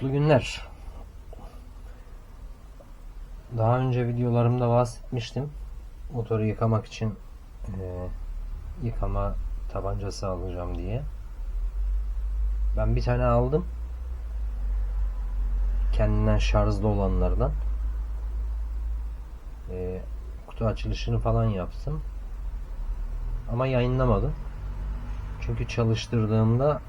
Mutlu günler. Daha önce videolarımda bahsetmiştim. Motoru yıkamak için e, yıkama tabancası alacağım diye. Ben bir tane aldım. Kendinden şarjlı olanlardan. E, kutu açılışını falan yaptım. Ama yayınlamadım. Çünkü çalıştırdığımda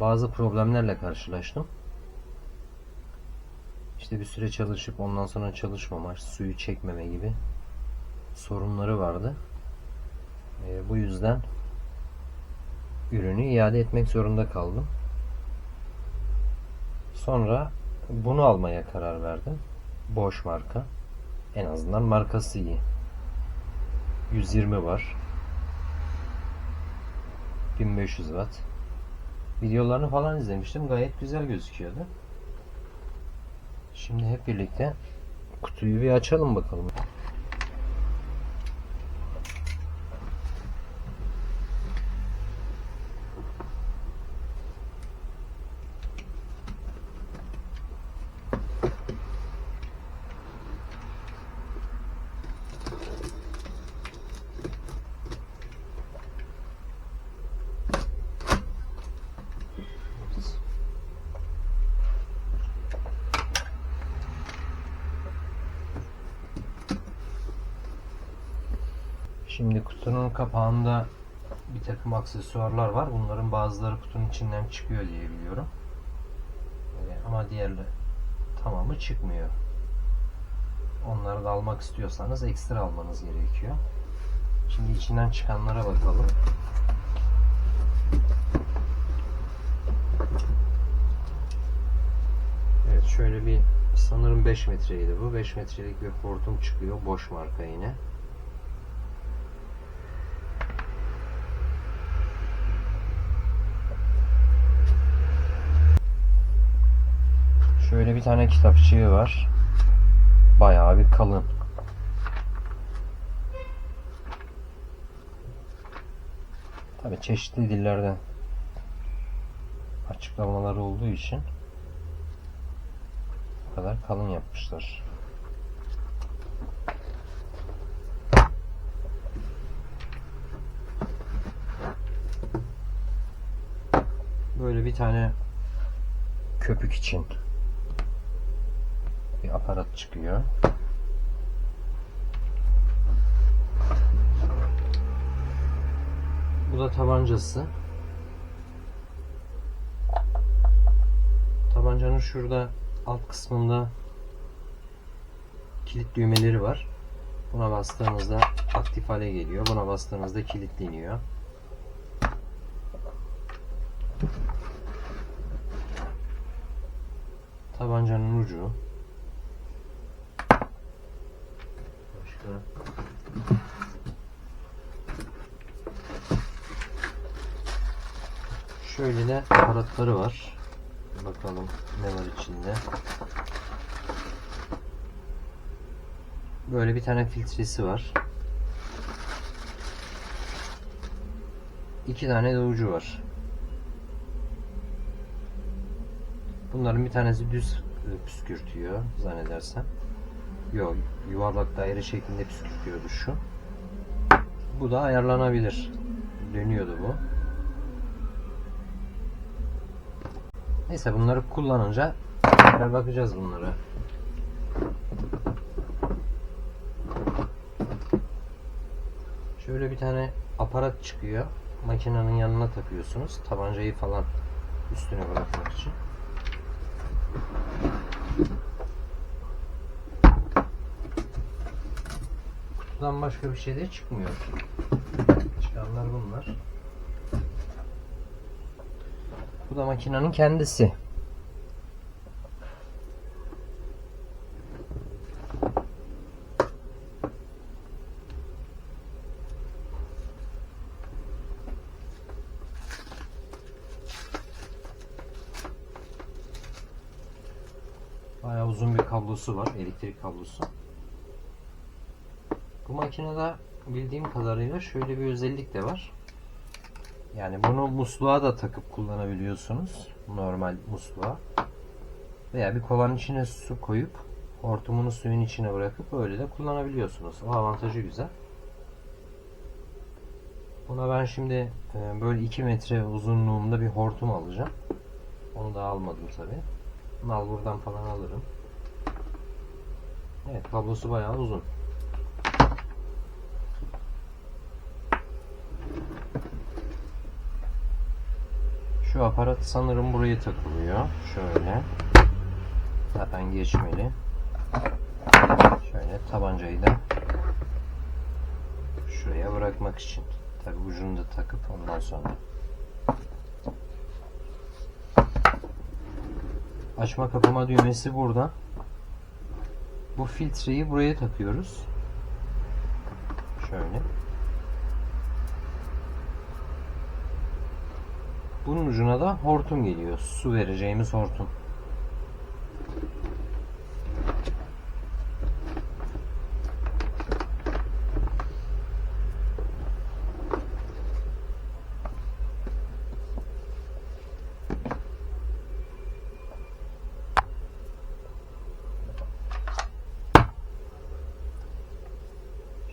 bazı problemlerle karşılaştım. İşte bir süre çalışıp ondan sonra çalışmama, suyu çekmeme gibi sorunları vardı. E, bu yüzden ürünü iade etmek zorunda kaldım. Sonra bunu almaya karar verdim. Boş marka. En azından markası iyi. 120 var. 1500 watt. Videolarını falan izlemiştim. Gayet güzel gözüküyordu. Şimdi hep birlikte kutuyu bir açalım bakalım. Şimdi kutunun kapağında bir takım aksesuarlar var. Bunların bazıları kutunun içinden çıkıyor diye biliyorum. Ee, ama diğerleri tamamı çıkmıyor. Onları da almak istiyorsanız ekstra almanız gerekiyor. Şimdi içinden çıkanlara bakalım. Evet şöyle bir sanırım 5 metreydi bu. 5 metrelik bir hortum çıkıyor. Boş marka yine. Şöyle bir tane kitapçığı var. Bayağı bir kalın. Tabi çeşitli dillerden açıklamaları olduğu için bu kadar kalın yapmışlar. Böyle bir tane köpük için aparat çıkıyor. Bu da tabancası. Tabancanın şurada alt kısmında kilit düğmeleri var. Buna bastığınızda aktif hale geliyor. Buna bastığınızda kilitleniyor. Tabancanın ucu. Başka. Şöyle de aparatları var. Bakalım ne var içinde. Böyle bir tane filtresi var. İki tane de ucu var. Bunların bir tanesi düz püskürtüyor zannedersem. Yok, yuvarlak daire şeklinde püskürtüyordu şu. Bu da ayarlanabilir. Dönüyordu bu. Neyse bunları kullanınca tekrar bakacağız bunlara. Şöyle bir tane aparat çıkıyor. Makinenin yanına takıyorsunuz. Tabancayı falan üstüne bırakmak için. Kutudan başka bir şey de çıkmıyor. Çıkanlar bunlar. Bu da makinenin kendisi. Bayağı uzun bir kablosu var. Elektrik kablosu. Makinede bildiğim kadarıyla şöyle bir özellik de var. Yani bunu musluğa da takıp kullanabiliyorsunuz. Normal musluğa. Veya bir kovanın içine su koyup hortumunu suyun içine bırakıp öyle de kullanabiliyorsunuz. O avantajı güzel. Buna ben şimdi e, böyle 2 metre uzunluğunda bir hortum alacağım. Onu da almadım tabi. Nal buradan falan alırım. Evet kablosu bayağı uzun. Şu aparat sanırım buraya takılıyor. Şöyle. Zaten geçmeli. Şöyle tabancayı da şuraya bırakmak için. Tabi ucunu da takıp ondan sonra. Açma kapama düğmesi burada. Bu filtreyi buraya takıyoruz. Şöyle. Bunun ucuna da hortum geliyor. Su vereceğimiz hortum.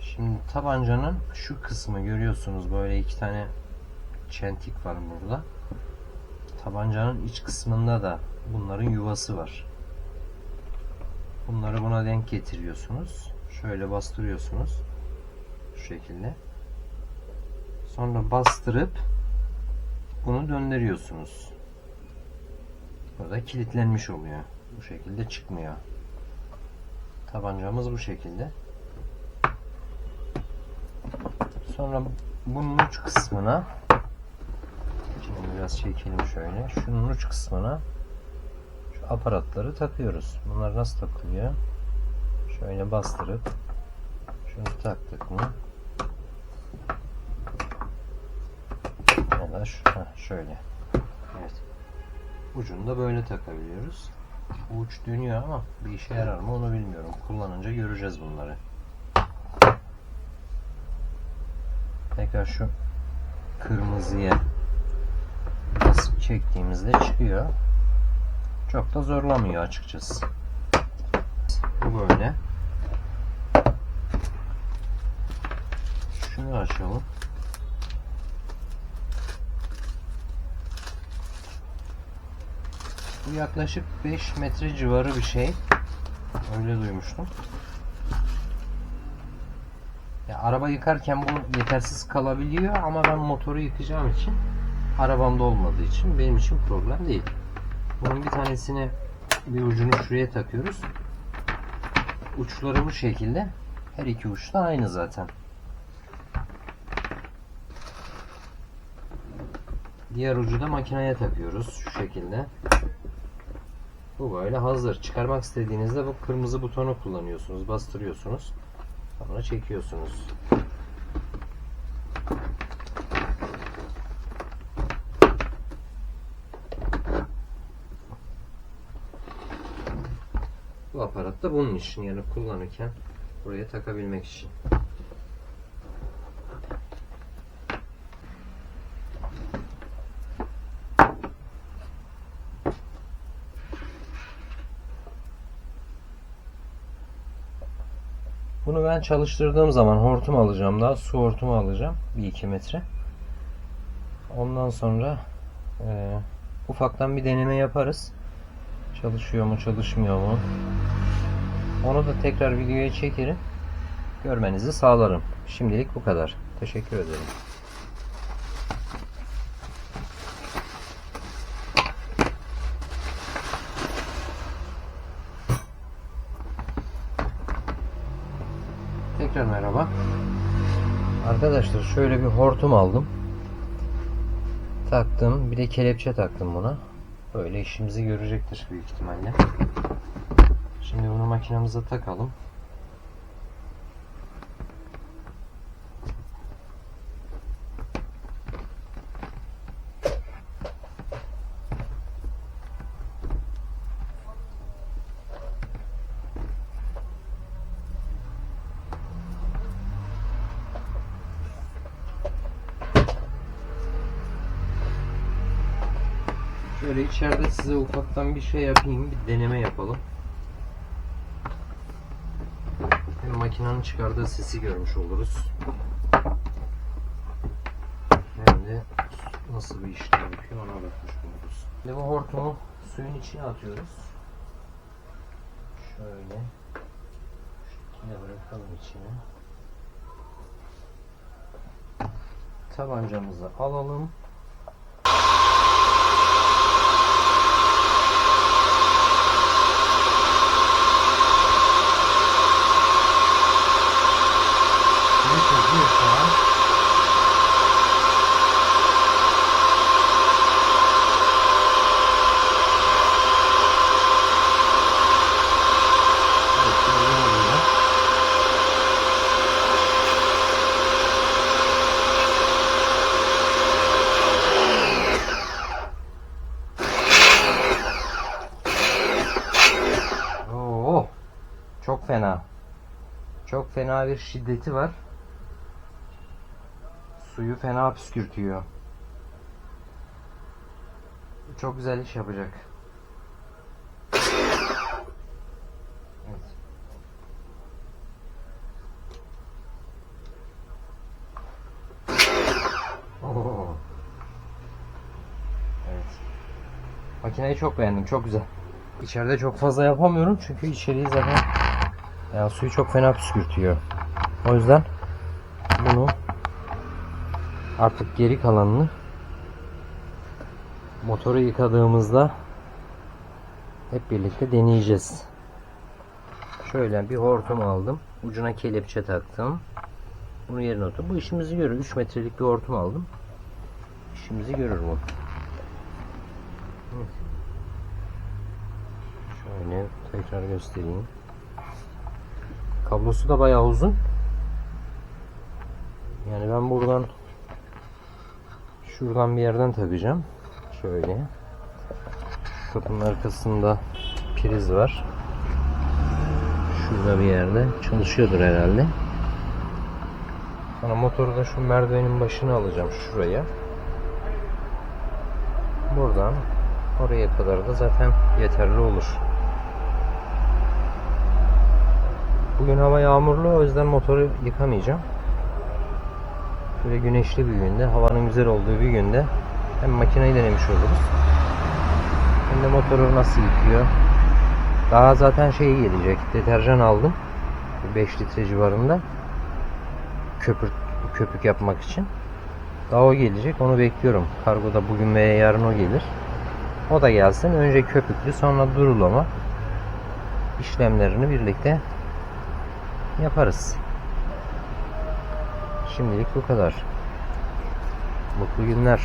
Şimdi tabancanın şu kısmı görüyorsunuz böyle iki tane çentik var burada. Tabancanın iç kısmında da bunların yuvası var. Bunları buna denk getiriyorsunuz. Şöyle bastırıyorsunuz. Şu şekilde. Sonra bastırıp bunu döndürüyorsunuz. Burada kilitlenmiş oluyor. Bu şekilde çıkmıyor. Tabancamız bu şekilde. Sonra bunun uç kısmına biraz çekelim şöyle. Şunun uç kısmına şu aparatları takıyoruz. Bunlar nasıl takılıyor? Şöyle bastırıp şunu taktık mı? Ya da şu, heh, şöyle. Evet. Ucunu da böyle takabiliyoruz. Bu uç dönüyor ama bir işe yarar mı onu bilmiyorum. Kullanınca göreceğiz bunları. Tekrar şu kırmızıya çektiğimizde çıkıyor. Çok da zorlamıyor açıkçası. Bu böyle. Şunu açalım. Bu yaklaşık 5 metre civarı bir şey. Öyle duymuştum. Ya, araba yıkarken bu yetersiz kalabiliyor ama ben motoru yıkayacağım için arabamda olmadığı için benim için problem değil. Bunun bir tanesini bir ucunu şuraya takıyoruz. Uçları bu şekilde. Her iki uç da aynı zaten. Diğer ucu da makineye takıyoruz şu şekilde. Bu böyle hazır. Çıkarmak istediğinizde bu kırmızı butonu kullanıyorsunuz. Bastırıyorsunuz. Sonra çekiyorsunuz. Da bunun için yani kullanırken buraya takabilmek için. Bunu ben çalıştırdığım zaman hortum alacağım daha su hortumu alacağım 1-2 metre. Ondan sonra e, ufaktan bir deneme yaparız. Çalışıyor mu çalışmıyor mu? Onu da tekrar videoya çekerim. Görmenizi sağlarım. Şimdilik bu kadar. Teşekkür ederim. Tekrar merhaba. Arkadaşlar şöyle bir hortum aldım. Taktım. Bir de kelepçe taktım buna. Böyle işimizi görecektir büyük ihtimalle. Şimdi bunu makinemize takalım. Şöyle içeride size ufaktan bir şey yapayım, bir deneme yapalım. Makinenin çıkardığı sesi görmüş oluruz. Hem de nasıl bir işlem yapıyor ona bakmış oluruz. Şimdi bu hortumu suyun içine atıyoruz. Şöyle. Şekilde bırakalım içine. Tabancamızı alalım. Suyu çekiyor şu an. Evet, böyle oluyor. Oo, çok fena. Çok fena bir şiddeti var. Suyu fena püskürtüyor. Çok güzel iş yapacak. Evet. Oo. Evet. Makineyi çok beğendim. Çok güzel. İçeride çok fazla yapamıyorum çünkü içeriği zaten yani suyu çok fena püskürtüyor. O yüzden bunu artık geri kalanını motoru yıkadığımızda hep birlikte deneyeceğiz. Şöyle bir hortum aldım. Ucuna kelepçe taktım. Bunu yerine otur. Bu işimizi görür. 3 metrelik bir hortum aldım. İşimizi görür bu. Şöyle tekrar göstereyim. Kablosu da bayağı uzun. Yani ben buradan şuradan bir yerden takacağım. Şöyle. Kapının arkasında priz var. Şurada bir yerde. Çalışıyordur herhalde. Sonra motoru da şu merdivenin başına alacağım şuraya. Buradan oraya kadar da zaten yeterli olur. Bugün hava yağmurlu o yüzden motoru yıkamayacağım. Böyle güneşli bir günde, havanın güzel olduğu bir günde hem makineyi denemiş oluruz. Hem de motoru nasıl yıkıyor. Daha zaten şey gelecek. Deterjan aldım. 5 litre civarında. Köpür, köpük yapmak için. Daha o gelecek. Onu bekliyorum. Kargoda bugün veya yarın o gelir. O da gelsin. Önce köpüklü sonra durulama işlemlerini birlikte yaparız. Şimdilik bu kadar. Mutlu günler.